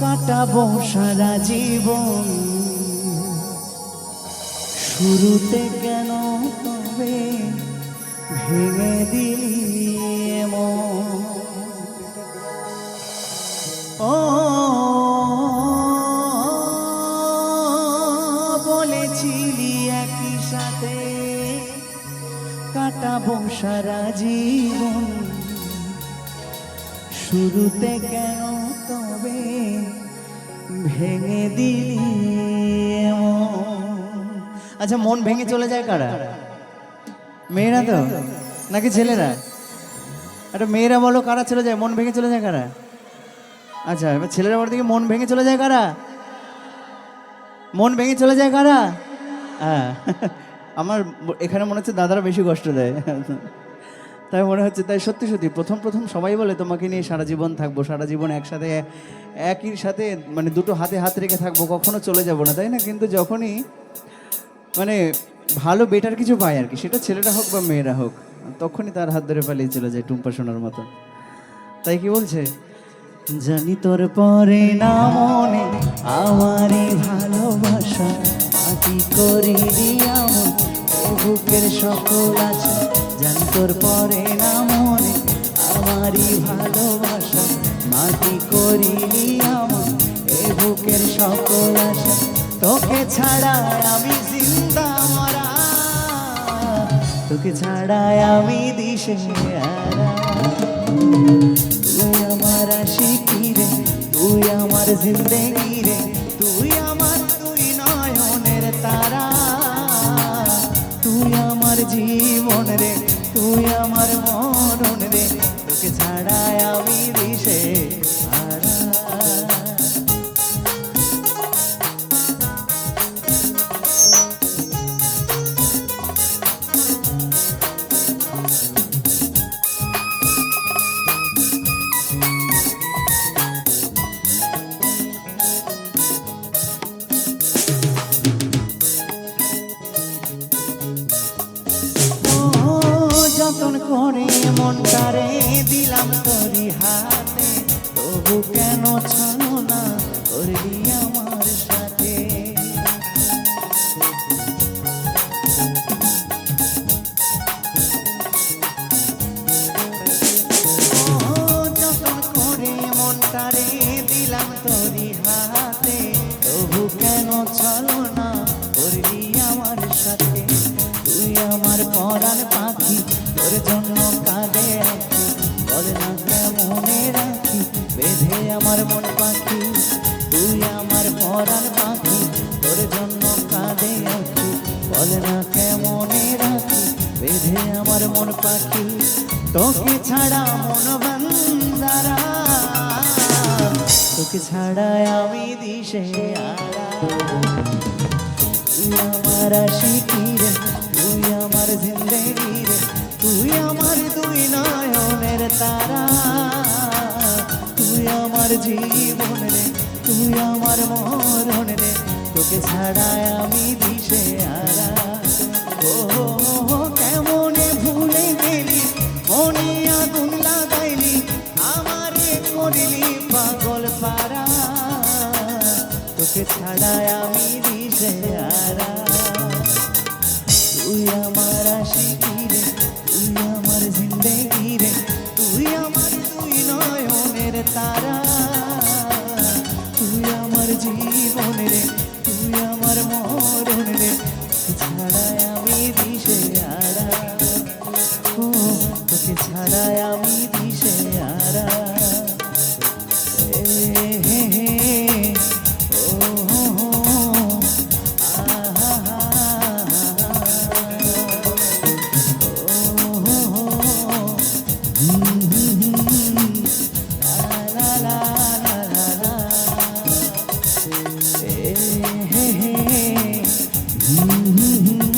কাটাবো সারা জীবন শুরুতে কেন তবে ভেঙে দিলি? ও, বলেছিলি একই সাথে কাটাবো সারা জীবন শুরুতে কেন তবে ভেঙে দিলি আচ্ছা মন ভেঙে চলে যায় কারা? মেয়েরা তো? নাকি ছেলেরা? একটা মেয়েরা বলো, কারা চলে যায়? মন ভেঙে চলে যায় কারা? আচ্ছা এবার ছেলেরা বলো দেখি, মন ভেঙে চলে যায় কারা? মন ভেঙে চলে যায় কারা? হ্যাঁ আমার এখানে মনে হচ্ছে দাদারা বেশি কষ্ট দেয়। তাই মনে হচ্ছে, তাই সত্যি সত্যি, প্রথম প্রথম সবাই বলে তোমাকে নিয়ে সারা জীবন থাকব, সারা জীবন একসাথে, একই সাথে মানে দুটো হাতে হাত রেখে থাকব, কখনো চলে যাব না, তাই না? কিন্তু যখনই মানে ভালো বেটার কিছু পায় আর কি, সেটা ছেলেরা হোক বা মেয়েরা হোক, তখনই তার হাত ধরে পালিয়ে চলে যায় টুম্পা সোনার মতো। তাই কি বলছে? জানি তোর পরে না মনে, আমারই ভালোবাসা করি এ বুকের সকল আছে জানি তোর পরে না মনে আমারই ভালোবাসা। মাটি করি আমার এ বুকের সকল আশা তোকে ছাড়া আমি জিন্দা মরা। তোকে ছাড়া আমি দিশে হারা আমার জীবন রে তুই আমার মরণ রে তোকে ছাড়ায় আমি দিশে করে মনটারে দিলাম তোরি হাতে। তবু কেন ছানো না করবি আমার সাথে? যতন করে মনটারে দিলাম তোরি হাতে। তবু কেন ছানো জন্য কাঁদে আছি বল না কেমনে রাখি, বেঁধে আমার মন পাখি, তুই আমার পাখি, তোর জন্য কাঁদে আছি বল না কেমনে রাখি, বেঁধে আমার মন পাখি, তোকে ছাড়া মন বন্দারা, তোকে ছাড়া আমি দিশে আমার আশিকি জীবন রে, তুই আমার মরণ রে, তোকে ছাড়া আমি দিশে আর ও কেমনে ভুলে গেলি, মনে আগুন লাগাইলি, আমারে করিলি পাগল পারা তোকে ছাড়া আমি দিশে তুই আমার রে, তুই আমার জিন্দেগি রে, তুই আমার তুই নয়নের তারা। জীবন রে তুই আমার মরণ রে। ছাড়ায় আমি দিশে আড়া। ও, তোকে ছাড়ায় আমি দিশে আরা Mm-hmm. Mm-hmm.